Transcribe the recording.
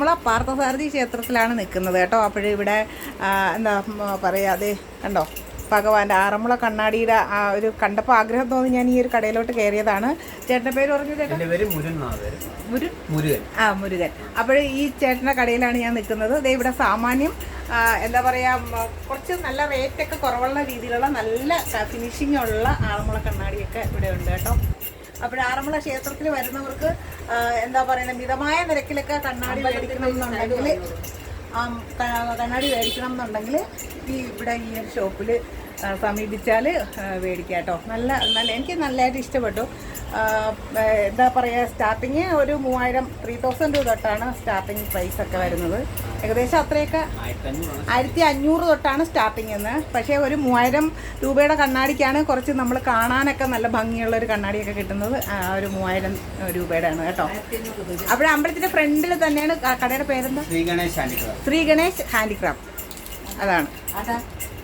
നമ്മൾ പാർത്ഥസാരഥി ക്ഷേത്രത്തിലാണ് നിൽക്കുന്നത് കേട്ടോ. അപ്പോഴിവിടെ എന്താ പറയുക പറയാ അതെ കണ്ടോ? ഭഗവാന്റെ ആറന്മുള കണ്ണാടിയുടെ ആ ഒരു കണ്ടപ്പോൾ ആഗ്രഹം തോന്നി ഞാൻ ഈ ഒരു കടയിലോട്ട് കയറിയതാണ്. ചേട്ടന്റെ പേര് പറഞ്ഞു മുരുകൻ. ആ മുരുകൻ. അപ്പോൾ ഈ ചേട്ടന്റെ കടയിലാണ് ഞാൻ നിൽക്കുന്നത്. ദേ ഇവിടെ സാമാന്യം എന്താ പറയാ കുറച്ച് നല്ല റേറ്റൊക്കെ കുറവുള്ള രീതിയിലുള്ള നല്ല ഫിനിഷിംഗ് ഉള്ള ആറന്മുള കണ്ണാടിയൊക്കെ ഇവിടെ ഉണ്ട് കേട്ടോ. അപ്പോൾ ആറന്മുള ക്ഷേത്രത്തിൽ വരുന്നവർക്ക് എന്താ പറയുക മിതമായ നിരക്കിലൊക്കെ കണ്ണാടി മേടിക്കണം എന്നുണ്ടെങ്കിൽ കണ്ണാടി മേടിക്കണം എന്നുണ്ടെങ്കിൽ ഈ ഇവിടെ ഈ ഒരു ഷോപ്പിൽ സമീപിച്ചാൽ മേടിക്കാം കേട്ടോ നല്ല നല്ല എനിക്ക് നല്ലതായിട്ട് ഇഷ്ടപ്പെട്ടു. എന്താ പറയുക സ്റ്റാർട്ടിങ് ഒരു മൂവായിരം ത്രീ തൗസൻഡ് രൂപ തൊട്ടാണ് സ്റ്റാർട്ടിങ് പ്രൈസ് ഒക്കെ വരുന്നത്. ഏകദേശം അത്രയൊക്കെ ആയിരത്തി അഞ്ഞൂറ് തൊട്ടാണ് സ്റ്റാർട്ടിങ് എന്ന്. പക്ഷേ ഒരു മൂവായിരം രൂപയുടെ കണ്ണാടിക്കാണ് കുറച്ച് നമ്മൾ കാണാനൊക്കെ നല്ല ഭംഗിയുള്ള ഒരു കണ്ണാടിയൊക്കെ കിട്ടുന്നത്. ആ ഒരു മൂവായിരം രൂപയുടെ ആണ് കേട്ടോ. അവിടെ അമ്പലത്തിന്റെ ഫ്രണ്ടിൽ തന്നെയാണ് കടയുടെ പേരെന്താ? ശ്രീ ഗണേശ് ഹാൻഡിക്രാഫ്റ്റ്. ശ്രീ ഗണേശ് ഹാൻഡിക്രാഫ്റ്റ്. അതാണ്.